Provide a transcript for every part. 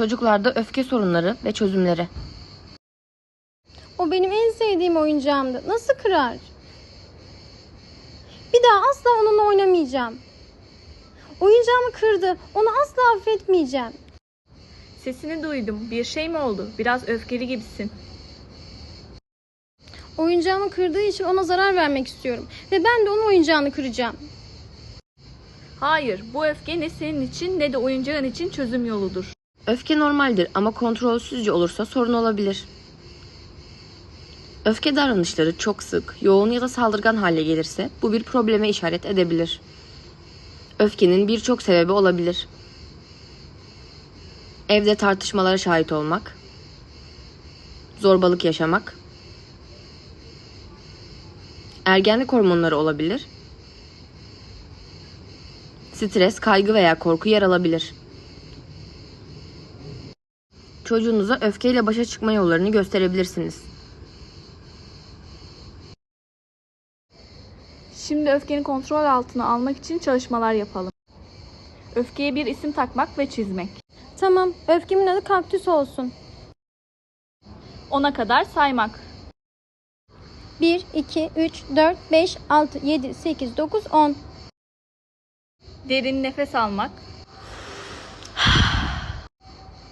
Çocuklarda öfke sorunları ve çözümleri. O benim en sevdiğim oyuncağımdı. Nasıl kırar? Bir daha asla onunla oynamayacağım. Oyuncağımı kırdı. Onu asla affetmeyeceğim. Sesini duydum. Bir şey mi oldu? Biraz öfkeli gibisin. Oyuncağımı kırdığı için ona zarar vermek istiyorum. Ve ben de onun oyuncağını kıracağım. Hayır, bu öfke ne senin için ne de oyuncağın için çözüm yoludur. Öfke normaldir ama kontrolsüzce olursa sorun olabilir. Öfke davranışları çok sık, yoğun ya da saldırgan hale gelirse bu bir probleme işaret edebilir. Öfkenin birçok sebebi olabilir. Evde tartışmalara şahit olmak, zorbalık yaşamak, ergenlik hormonları olabilir, stres, kaygı veya korku yer alabilir. Çocuğunuza öfkeyle başa çıkma yollarını gösterebilirsiniz. Şimdi öfkeni kontrol altına almak için çalışmalar yapalım. Öfkeye bir isim takmak ve çizmek. Tamam, öfkemin adı kaktüs olsun. Ona kadar saymak. 1, 2, 3, 4, 5, 6, 7, 8, 9, 10. Derin nefes almak.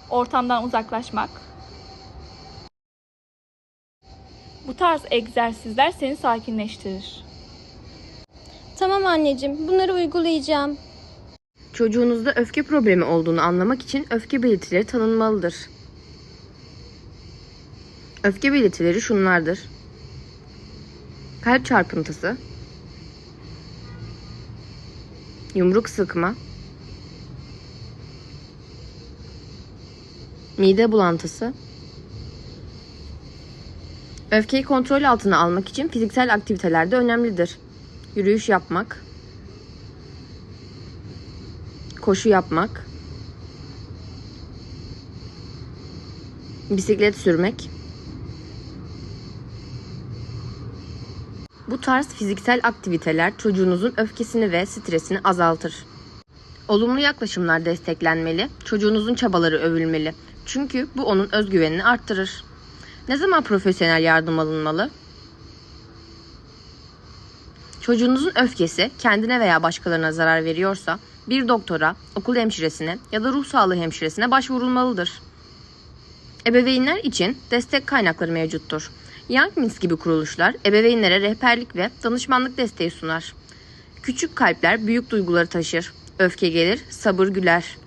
Ortamdan uzaklaşmak. Bu tarz egzersizler seni sakinleştirir. Tamam anneciğim, bunları uygulayacağım. Çocuğunuzda öfke problemi olduğunu anlamak için öfke belirtileri tanınmalıdır. Öfke belirtileri şunlardır. Kalp çarpıntısı, yumruk sıkma, mide bulantısı, Öfkeyi kontrol altına almak için fiziksel aktiviteler de önemlidir. Yürüyüş yapmak, koşu yapmak, bisiklet sürmek. Bu tarz fiziksel aktiviteler çocuğunuzun öfkesini ve stresini azaltır. Olumlu yaklaşımlar desteklenmeli, çocuğunuzun çabaları övülmeli. Çünkü bu onun özgüvenini arttırır. Ne zaman profesyonel yardım alınmalı? Çocuğunuzun öfkesi kendine veya başkalarına zarar veriyorsa bir doktora, okul hemşiresine ya da ruh sağlığı hemşiresine başvurulmalıdır. Ebeveynler için destek kaynakları mevcuttur. Young Minds gibi kuruluşlar ebeveynlere rehberlik ve danışmanlık desteği sunar. Küçük kalpler büyük duyguları taşır. Öfke gelir, sabır güler.